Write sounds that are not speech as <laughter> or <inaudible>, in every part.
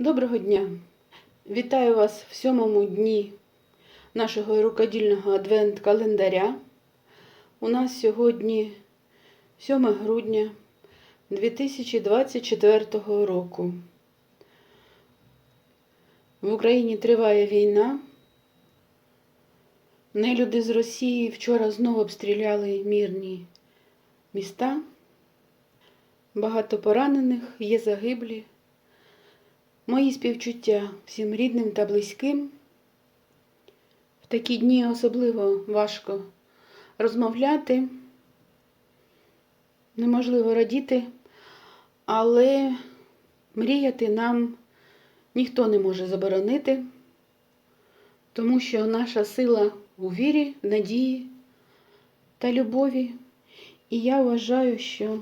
Доброго дня! Вітаю вас в сьомому дні нашого рукодільного адвент-календаря. У нас сьогодні 7 грудня 2024 року. В Україні триває війна. Нелюди з Росії вчора знову обстріляли мирні міста. Багато поранених, є загиблі. Мої співчуття всім рідним та близьким. В такі дні особливо важко розмовляти, неможливо радіти, але мріяти нам ніхто не може заборонити, тому що наша сила у вірі, надії та любові. І я вважаю, що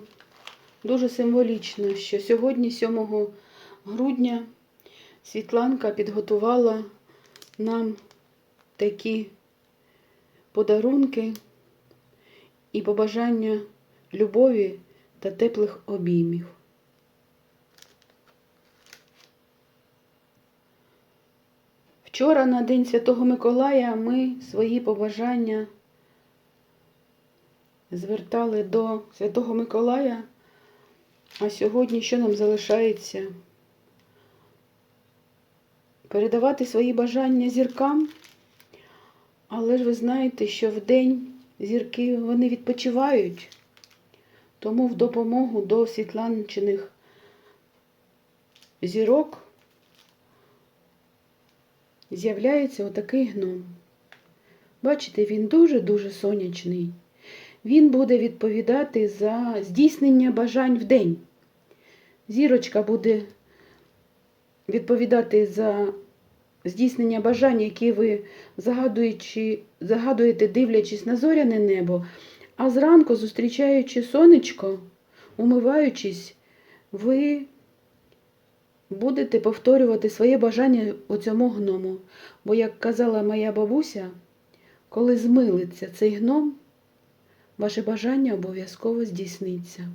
дуже символічно, що сьогодні, 7 грудня, Світланка підготувала нам такі подарунки і побажання любові та теплих обіймів. Вчора на День Святого Миколая ми свої побажання звертали до Святого Миколая, а сьогодні що нам залишається? Передавати свої бажання зіркам. Але ж ви знаєте, що в день зірки вони відпочивають, тому в допомогу до світланчених зірок з'являється отакий гном. Бачите, він дуже-дуже сонячний. Він буде відповідати за здійснення бажань в день. Зірочка буде відповідати за здійснення бажань, які ви загадуючи, загадуєте, дивлячись на зоряне небо, а зранку, зустрічаючи сонечко, умиваючись, ви будете повторювати своє бажання у цьому гному. Бо, як казала моя бабуся, коли змилиться цей гном, ваше бажання обов'язково здійсниться.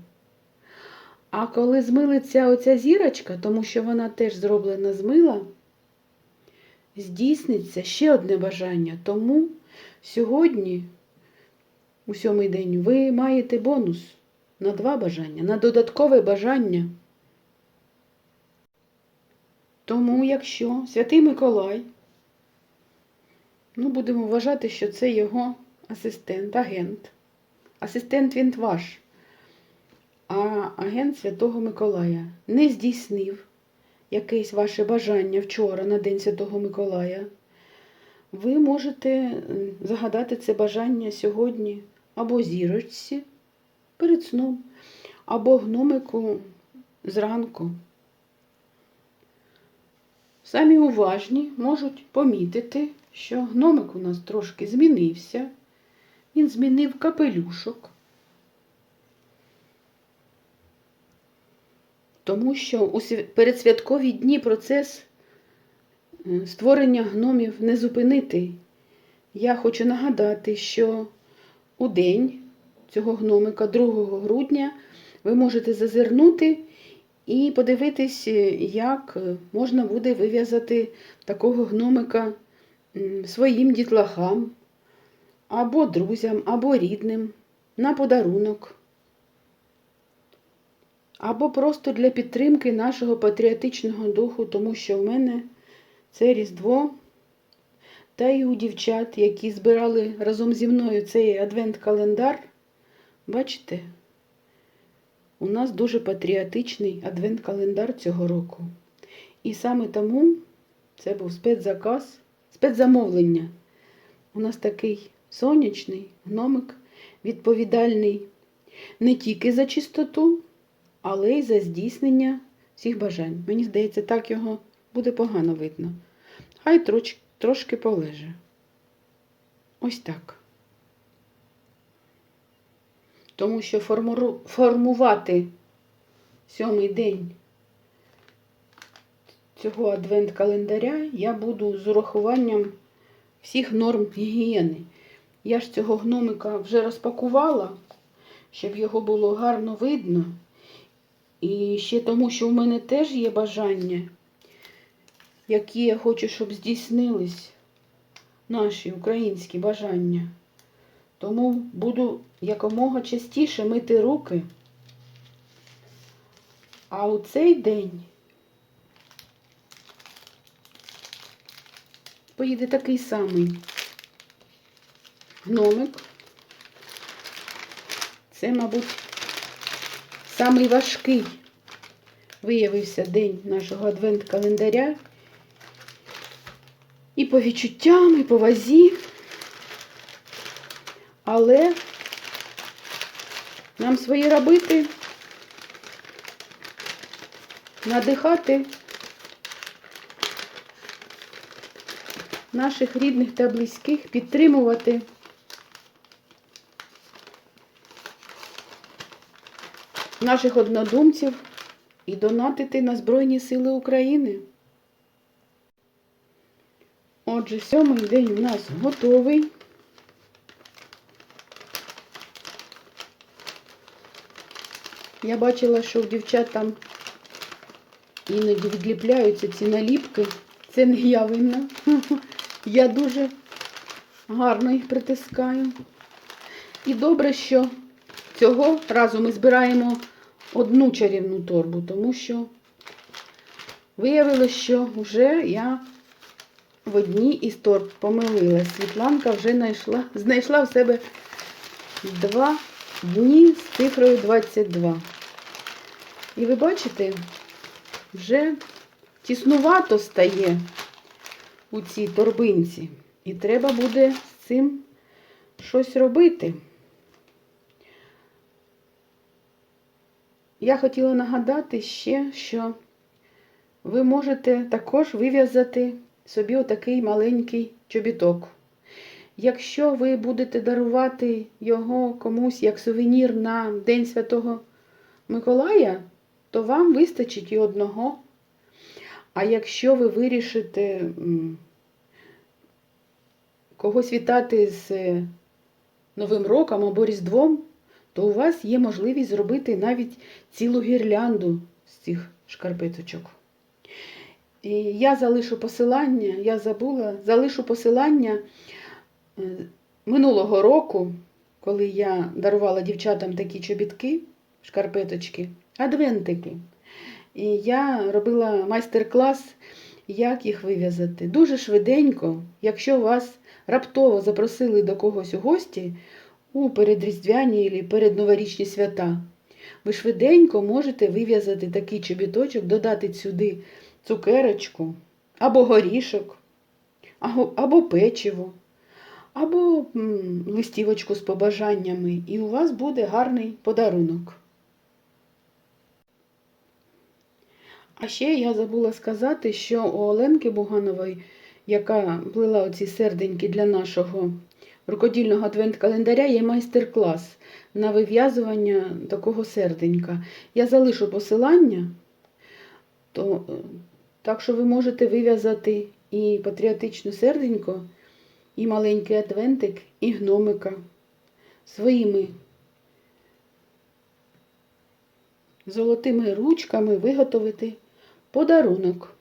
А коли змилиться оця зірочка, тому що вона теж зроблена з мила, здійсниться ще одне бажання. Тому сьогодні, у сьомий день, ви маєте бонус на два бажання, на додаткове бажання. Тому, якщо Святий Миколай, ну, будемо вважати, що це його асистент, агент. Асистент він ваш а агент Святого Миколая не здійснив якесь ваше бажання вчора на День Святого Миколая, ви можете загадати це бажання сьогодні або зірочці перед сном, або гномику зранку. Самі уважні можуть помітити, що гномик у нас трошки змінився. Він змінив капелюшок. Тому що у передсвяткові дні процес е, створення гномів не зупинити. Я хочу нагадати, що у день цього гномика, 2 грудня, ви можете зазирнути і подивитись, е, як можна буде вив'язати такого гномика своїм дітлахам, або друзям, або рідним на подарунок або просто для підтримки нашого патріотичного духу, тому що в мене це Різдво. Та й у дівчат, які збирали разом зі мною цей адвент-календар, бачите, у нас дуже патріотичний адвент-календар цього року. І саме тому це був спецзаказ, спецзамовлення. У нас такий сонячний гномик, відповідальний не тільки за чистоту, але й за здійснення всіх бажань. Мені здається, так його буде погано видно. Хай троч, трошки полеже. Ось так. Тому що форму, формувати сьомий день цього адвент-календаря я буду з урахуванням всіх норм гігієни. Я ж цього гномика вже розпакувала, щоб його було гарно видно. І ще тому, що в мене теж є бажання які я хочу, щоб здійснились наші українські бажання. Тому буду якомога частіше мити руки. А у цей день поїде такий самий гномик. Це, мабуть, самий важкий виявився день нашого адвент-календаря. І по відчуттям, і по вазі. Але нам свої робити, надихати наших рідних та близьких, підтримувати. Наших однодумців і донатити на Збройні Сили України. Отже, сьомий день у нас готовий. Я бачила, що в дівчат там іноді відліпляються ці наліпки. Це не я винна. <laughs> Я дуже гарно їх притискаю. І добре, що цього разу ми збираємо одну чарівну торбу, тому що виявилося, що вже я в одній із торб помилилась. Світланка вже знайшла, знайшла в себе два дні з цифрою 22. І ви бачите, вже тіснувато стає у цій торбинці. І треба буде з цим щось робити. Я хотіла нагадати ще, що ви можете також вив'язати собі отакий маленький чобіток. Якщо ви будете дарувати його комусь як сувенір на День Святого Миколая, то вам вистачить і одного. А якщо ви вирішите когось вітати з е, Новим роком або Різдвом, то у вас є можливість зробити навіть цілу гірлянду з цих шкарпеточок. І я залишу посилання, я забула, залишу посилання е, минулого року, коли я дарувала дівчатам такі чобітки, шкарпеточки, адвентики. І я робила майстер-клас, як їх вив'язати. Дуже швиденько, якщо вас раптово запросили до когось у гості у передріздвяні або передноворічні свята, ви швиденько можете вив'язати такий чобіточок, додати сюди цукерочку, або горішок, або, печиво, або листівочку з побажаннями, і у вас буде гарний подарунок. А ще я забула сказати, що у Оленки Буганової, яка плела оці серденьки для нашого рукодільного адвент-календаря, є майстер-клас на вив'язування такого серденька. Я залишу посилання, то, е, так що ви можете вив'язати і патріотичне серденько, і маленький адвентик, і гномика своїми золотими ручками виготовити подарунок.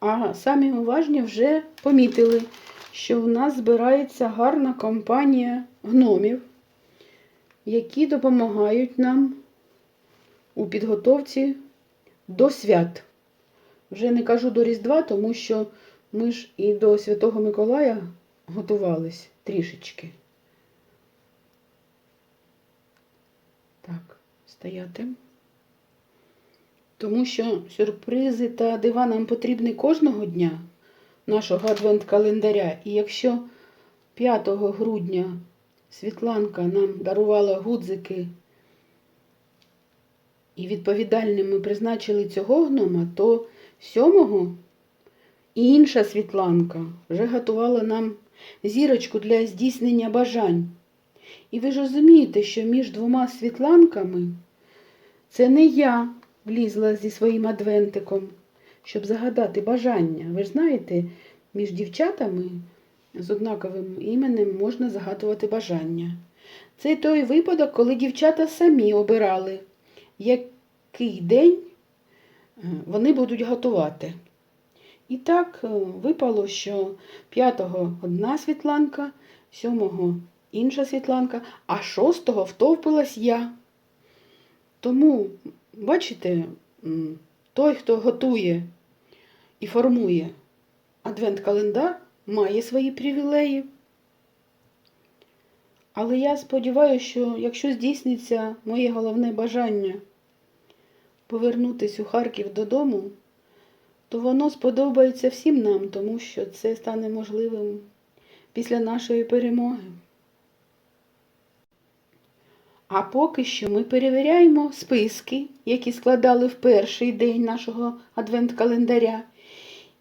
А самі уважні вже помітили, що в нас збирається гарна компанія гномів, які допомагають нам у підготовці до свят. Вже не кажу до Різдва, тому що ми ж і до Святого Миколая готувались трішечки. Так, стояти. Тому що сюрпризи та дива нам потрібні кожного дня нашого адвент-календаря. І якщо 5 грудня Світланка нам дарувала гудзики і відповідальним ми призначили цього гнома, то 7 і інша Світланка вже готувала нам зірочку для здійснення бажань. І ви ж розумієте, що між двома світланками це не я влізла зі своїм адвентиком, щоб загадати бажання. Ви ж знаєте, між дівчатами з однаковим іменем можна загадувати бажання. Це той випадок, коли дівчата самі обирали, який день вони будуть готувати. І так е, випало, що п'ятого одна світланка, сьомого інша світланка, а шостого втовпилась я. Тому, бачите, той, хто готує і формує адвент-календар, має свої привілеї. Але я сподіваюся, що якщо здійсниться моє головне бажання повернутися у Харків додому, то воно сподобається всім нам, тому що це стане можливим після нашої перемоги. А поки що ми перевіряємо списки, які складали в перший день нашого адвент-календаря.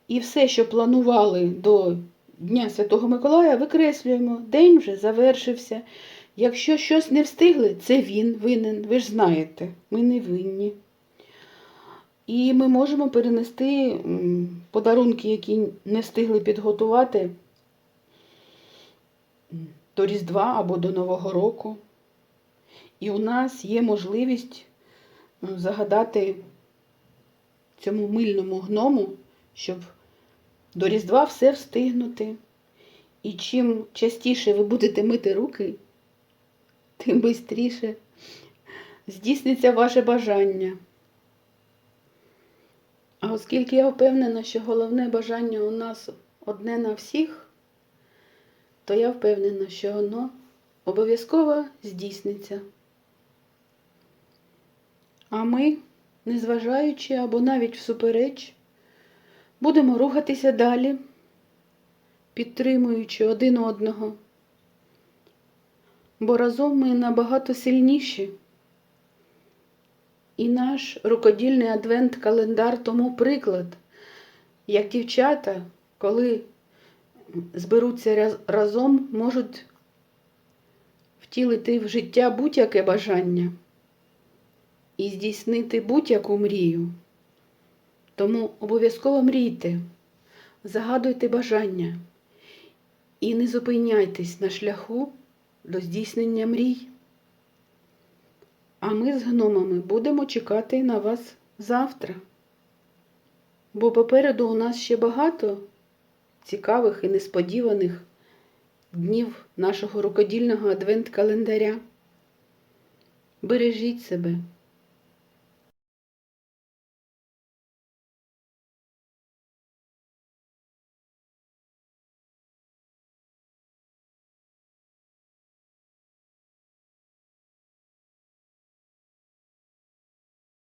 І все, що планували до Дня Святого Миколая, викреслюємо. День вже завершився. Якщо щось не встигли, це він винен. Ви ж знаєте, ми не винні. І ми можемо перенести подарунки, які не встигли підготувати до Різдва або до Нового року. І у нас є можливість загадати цьому мильному гному, щоб до Різдва все встигнути. І чим частіше ви будете мити руки, тим швидше здійсниться ваше бажання. А оскільки я впевнена, що головне бажання у нас одне на всіх, то я впевнена, що воно обов'язково здійсниться. А ми, незважаючи або навіть всупереч, будемо рухатися далі, підтримуючи один одного. Бо разом ми набагато сильніші. І наш рукодільний адвент-календар тому приклад, як дівчата, коли зберуться разом, можуть втілити в життя будь-яке бажання і здійснити будь-яку мрію. Тому обов'язково мрійте, загадуйте бажання і не зупиняйтесь на шляху до здійснення мрій. А ми з гномами будемо чекати на вас завтра. Бо попереду у нас ще багато цікавих і несподіваних днів нашого рукодільного адвент-календаря. Бережіть себе.